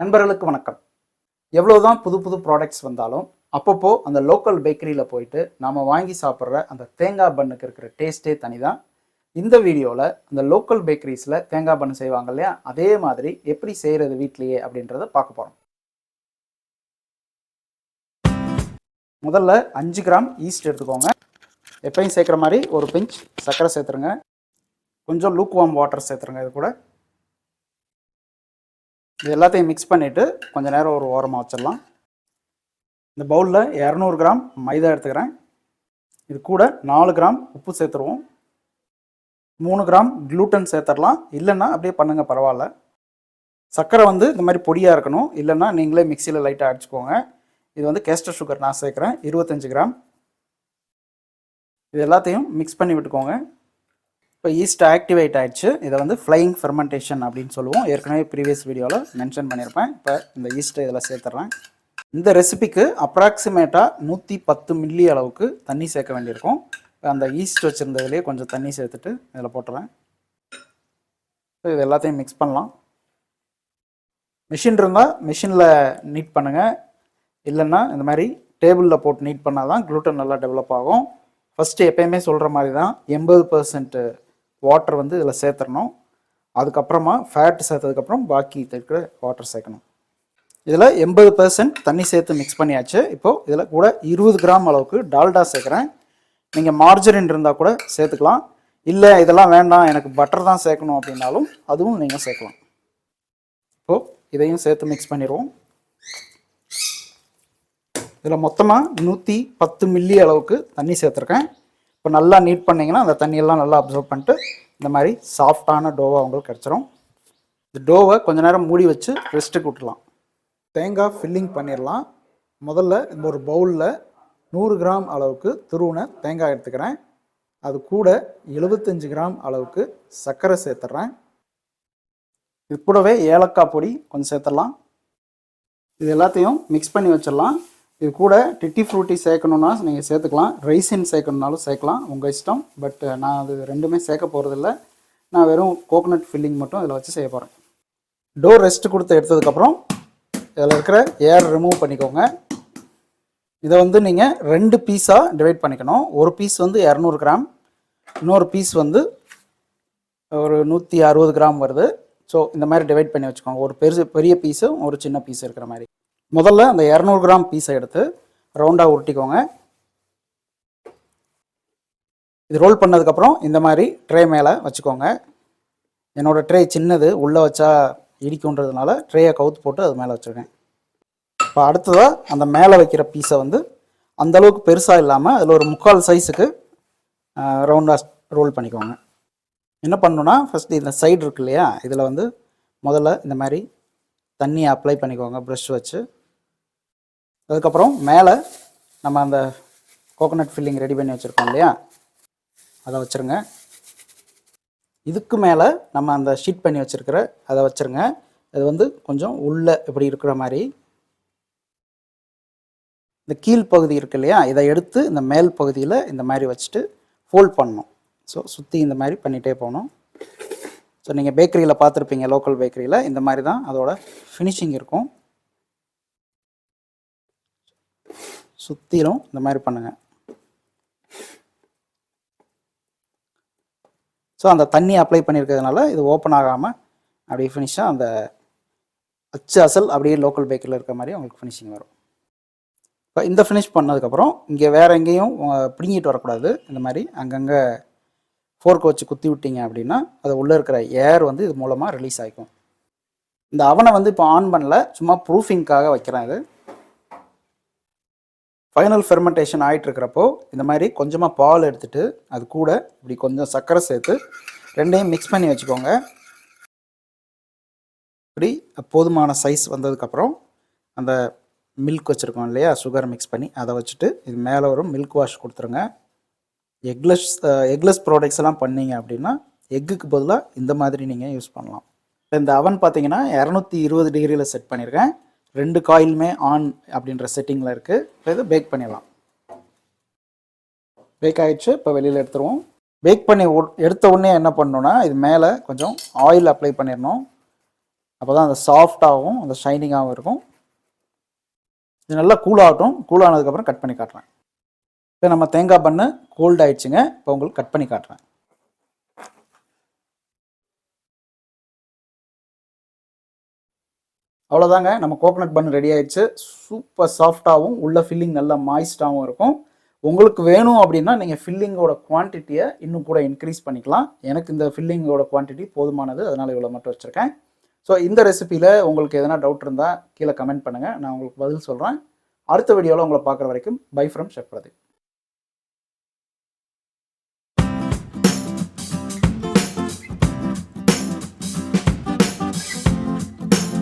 நண்பர்களுக்கு வணக்கம். எவ்வளோதான் புது புது ப்ராடக்ட்ஸ் வந்தாலும் அப்பப்போ அந்த லோக்கல் பேக்கரியில் போயிட்டு நாம் வாங்கி சாப்பிட்ற அந்த தேங்காய் பண்ணுக்கு இருக்கிற டேஸ்ட்டே தனி தான் இந்த வீடியோவில் அந்த லோக்கல் பேக்கரிஸில் தேங்காய் பண்ணு செய்வாங்க இல்லையா? அதே மாதிரி எப்படி செய்கிறது வீட்லேயே அப்படின்றத பார்க்க போகிறோம் முதல்ல அஞ்சு கிராம் ஈஸ்ட் எடுத்துக்கோங்க. எப்பயும் சேர்க்குற மாதிரி ஒரு பிஞ்ச் சர்க்கரை சேர்த்துருங்க. கொஞ்சம் லூக் வாம் வாட்டர் சேர்த்துருங்க இது கூட. இது எல்லாத்தையும் மிக்ஸ் பண்ணிவிட்டு கொஞ்சம் நேரம் ஒரு ஓரமாக வச்சிடலாம். இந்த பவுலில் இரநூறு கிராம் மைதா எடுத்துக்கிறேன். இது கூட நாலு கிராம் உப்பு சேர்த்துருவோம். மூணு கிராம் க்ளூட்டன் சேர்த்துடலாம். இல்லைன்னா அப்படியே பண்ணுங்க பரவாயில்ல. சர்க்கரை வந்து இந்த மாதிரி பொடியாக இருக்கணும். இல்லைன்னா நீங்களே மிக்சியில் லைட்டாக அடிச்சுக்கோங்க. இது வந்து கேஸ்டர் சுகர் நான் சேர்க்குறேன். இருபத்தஞ்சு கிராம். இது எல்லாத்தையும் மிக்ஸ் பண்ணி விட்டுக்கோங்க. இப்போ ஈஸ்ட் ஆக்டிவேட் ஆயிடுச்சு. இதை வந்து ஃப்ளையிங் ஃபெர்மெண்டேஷன் அப்படின்னு சொல்லுவோம். ஏற்கனவே ப்ரீவியஸ் வீடியோவில் மென்ஷன் பண்ணியிருப்பேன். இப்போ இந்த ஈஸ்ட்டை இதில் சேர்த்துட்றேன் இந்த ரெசிபிக்கு அப்ராக்சிமேட்டாக நூற்றி பத்து மில்லி அளவுக்கு தண்ணி சேர்க்க வேண்டியிருக்கும். இப்போ அந்த ஈஸ்ட் வச்சுருந்ததுலேயே கொஞ்சம் தண்ணி சேர்த்துட்டு இதில் போட்டுறேன். இது எல்லாத்தையும் மிக்ஸ் பண்ணலாம். மிஷின் இருந்தால் மிஷினில் நீட் பண்ணுங்கள் இல்லைன்னா இந்த மாதிரி டேபிளில் போட்டு நீட் பண்ணால் தான் க்ளூட்டன் நல்லா டெவலப் ஆகும். ஃபஸ்ட்டு எப்பயுமே சொல்கிற மாதிரி தான் எண்பது பர்சன்ட்டு வாட்டர் வந்து இதில் சேர்த்துடணும் அதுக்கப்புறமா ஃபேட் சேர்த்ததுக்கப்புறம் பாக்கி இருக்கிற வாட்டர் சேர்க்கணும். இதில் எண்பது பர்சன்ட் தண்ணி சேர்த்து மிக்ஸ் பண்ணியாச்சு. இப்போது இதில் கூட இருபது கிராம் அளவுக்கு டால்டா சேர்க்குறேன். நீங்கள் மார்ஜரின் இருந்தால் கூட சேர்த்துக்கலாம். இல்லை இதெல்லாம் வேண்டாம் எனக்கு பட்டர் தான் சேர்க்கணும் அப்படின்னாலும் அதுவும் நீங்கள் சேர்க்கலாம். இப்போது இதையும் சேர்த்து மிக்ஸ் பண்ணிடுவோம். இதில் மொத்தமாக நூற்றி பத்து மில்லி அளவுக்கு தண்ணி சேர்த்துருக்கேன். இப்போ நல்லா நீட் பண்ணிங்கன்னா அந்த தண்ணியெல்லாம் நல்லா அப்சர்வ் பண்ணிட்டு இந்த மாதிரி சாஃப்டான டோவாக உங்களுக்கு கிடச்சிரும். இந்த டோவை கொஞ்ச நேரம் மூடி வச்சு ரெஸ்ட்டுக்கு விட்டுலாம் தேங்காய் ஃபில்லிங் பண்ணிடலாம். முதல்ல இந்த ஒரு பவுலில் நூறு கிராம் அளவுக்கு துருவின தேங்காய் எடுத்துக்கிறேன். அது கூட எழுபத்தஞ்சு கிராம் அளவுக்கு சர்க்கரை சேர்த்துட்றேன் இது கூடவே ஏலக்காய் பொடி கொஞ்சம் சேர்த்துடலாம். இது எல்லாத்தையும் மிக்ஸ் பண்ணி வச்சிடலாம். இது கூட டிட்டி ஃப்ரூட்டி சேர்க்கணுன்னா நீங்கள் சேர்த்துக்கலாம். ரைசின் சேர்க்கணுனாலும் சேர்க்கலாம். உங்கள் இஷ்டம். பட் நான் அது ரெண்டுமே சேர்க்க போகிறதில்ல நான் வெறும் கோகோனட் ஃபில்லிங் மட்டும் இதில் வச்சு செய்ய போகிறேன் டோர் ரெஸ்ட் கொடுத்து எடுத்ததுக்கப்புறம் இதில் இருக்கிற ஏர் ரிமூவ் பண்ணிக்கோங்க. இதை வந்து நீங்கள் ரெண்டு பீஸாக டிவைட் பண்ணிக்கணும். ஒரு பீஸ் வந்து இரநூறு கிராம். இன்னொரு பீஸ் வந்து ஒரு நூற்றி அறுபது கிராம் வருது. ஸோ இந்த மாதிரி டிவைட் பண்ணி வச்சுக்கோங்க. ஒரு பெருசு பெரிய பீஸும் ஒரு சின்ன பீஸ் இருக்கிற மாதிரி. முதல்ல அந்த இரநூறு கிராம் பீஸை எடுத்து ரவுண்டாக உருட்டிக்கோங்க. இது ரோல் பண்ணதுக்கப்புறம் இந்த மாதிரி ட்ரே மேலே வச்சுக்கோங்க. என்னோடய ட்ரே சின்னது உள்ளே வச்சா இடிக்குன்றதுனால ட்ரேயை கவுத்து போட்டு அது மேலே வச்சுருக்கேன். இப்போ அடுத்ததாக அந்த மேலே வைக்கிற பீஸை வந்து அந்தளவுக்கு பெருசாக இல்லாமல் அதில் ஒரு முக்கால் சைஸுக்கு ரவுண்டாக ரோல் பண்ணிக்கோங்க. என்ன பண்ணணுன்னா ஃபஸ்ட்டு இந்த சைடு இருக்கு இல்லையா இதில் வந்து முதல்ல இந்த மாதிரி தண்ணியை அப்ளை பண்ணிக்கோங்க ப்ரஷ் வச்சு. அதுக்கப்புறம் மேலே நம்ம அந்த கோகோனட் ஃபில்லிங் ரெடி பண்ணி வச்சுருக்கோம் இல்லையா? அதை வச்சுருங்க. இதுக்கு மேலே நம்ம அந்த ஷீட் பண்ணி வச்சுருக்கிற அதை வச்சுருங்க. அது வந்து கொஞ்சம் உள்ளே இப்படி இருக்கிற மாதிரி. இந்த கீழ் பகுதி இருக்கு இல்லையா? இதை எடுத்து இந்த மேல் பகுதியில் இந்த மாதிரி வச்சுட்டு ஃபோல்ட் பண்ணணும். ஸோ சுற்றி இந்த மாதிரி பண்ணிகிட்டே போகணும். ஸோ நீங்கள் பேக்கரியில் பார்த்துருப்பீங்க லோக்கல் பேக்கரியில் இந்த மாதிரி தான் அதோட ஃபினிஷிங் இருக்கும். சுற்றிலும் இந்த மாதிரி பண்ணுங்கள் ஸோ அந்த தண்ணி அப்ளை பண்ணியிருக்கிறதுனால இது ஓப்பன் ஆகாமல் அப்படியே ஃபினிஷாக அந்த அச்சு அசல் அப்படியே லோக்கல் பேக்கரில் இருக்கிற மாதிரி உங்களுக்கு ஃபினிஷிங் வரும். இப்போ இந்த ஃபினிஷ் பண்ணதுக்கப்புறம் இங்கே வேறு எங்கேயும் பிடுங்கிட்டு வரக்கூடாது. இந்த மாதிரி அங்கங்கே ஃபோர்க் வச்சு குத்தி விட்டீங்க அப்படின்னா அது உள்ளே இருக்கிற ஏர் வந்து இது மூலமாக ரிலீஸ் ஆகிக்கும் இந்த அவனை வந்து இப்போ ஆன் பண்ணல சும்மா ப்ரூஃபிங்க்காக வைக்கிறேன் இது. ஃபைனல் ஃபெர்மெண்டேஷன் ஆகிட்டு இருக்கிறப்போ இந்த மாதிரி கொஞ்சமாக பால் எடுத்துகிட்டு அது கூட இப்படி கொஞ்சம் சர்க்கரை சேர்த்து ரெண்டையும் மிக்ஸ் பண்ணி வச்சுக்கோங்க. இப்படி போதுமான சைஸ் வந்ததுக்கப்புறம் அந்த மில்க் வச்சுருக்கோம் இல்லையா சுகர் மிக்ஸ் பண்ணி அதை வச்சுட்டு இது மேலே ஒரு மில்க் வாஷ் கொடுத்துருங்க. எக்லெஸ் எக்லெஸ் ப்ராடக்ட்ஸ் எல்லாம் பண்ணீங்க அப்படின்னா எக்குக்கு பதிலாக இந்த மாதிரி நீங்கள் யூஸ் பண்ணலாம். இந்த அவன் பார்த்தீங்கன்னா இரநூத்தி இருபது டிகிரியில் செட் பண்ணியிருக்கேன் ரெண்டு காயிலுமே ஆன் அப்படின்ற செட்டிங்கில் இருக்குது இப்போ இதை பேக் பண்ணிடலாம். பேக் ஆகிடுச்சு இப்போ வெளியில் எடுத்துருவோம். பேக் பண்ணி எடுத்த உடனே என்ன பண்ணணும்னா இது மேலே கொஞ்சம் ஆயில் அப்ளை பண்ணிடணும். அப்போ தான் அந்த சாஃப்டாகவும் அந்த ஷைனிங்காகவும் இருக்கும். இது நல்லா கூல் ஆகட்டும். கூல் ஆனதுக்கப்புறம் கட் பண்ணி காட்டுறேன். இப்போ நம்ம தேங்காய் பண்ணு கோல்டு ஆயிடுச்சுங்க. இப்போ உங்களுக்கு கட் பண்ணி காட்டுறேன். அவ்வளோதாங்க நம்ம கோகனட் பன் ரெடி ஆயிடுச்சு. சூப்பர் சாஃப்டாகவும் உள்ள ஃபில்லிங் நல்லா மாய்ஸ்டாகவும் இருக்கும். உங்களுக்கு வேணும் அப்படின்னா நீங்கள் ஃபில்லிங்கோட குவான்டிட்டியை இன்னும் கூட இன்க்ரீஸ் பண்ணிக்கலாம். எனக்கு இந்த ஃபில்லிங்கோட குவான்டிட்டி போதுமானது. அதனால் இவ்வளோ மட்டும் வச்சுருக்கேன். ஸோ இந்த ரெசிப்பியில் உங்களுக்கு எதனா டவுட் இருந்தால் கீழே கமெண்ட் பண்ணுங்கள் நான் உங்களுக்கு பதில் சொல்கிறேன் அடுத்த வீடியோவில் உங்களை பார்க்குற வரைக்கும் பை ஃப்ரம் ஷெஃப் பிரதீப்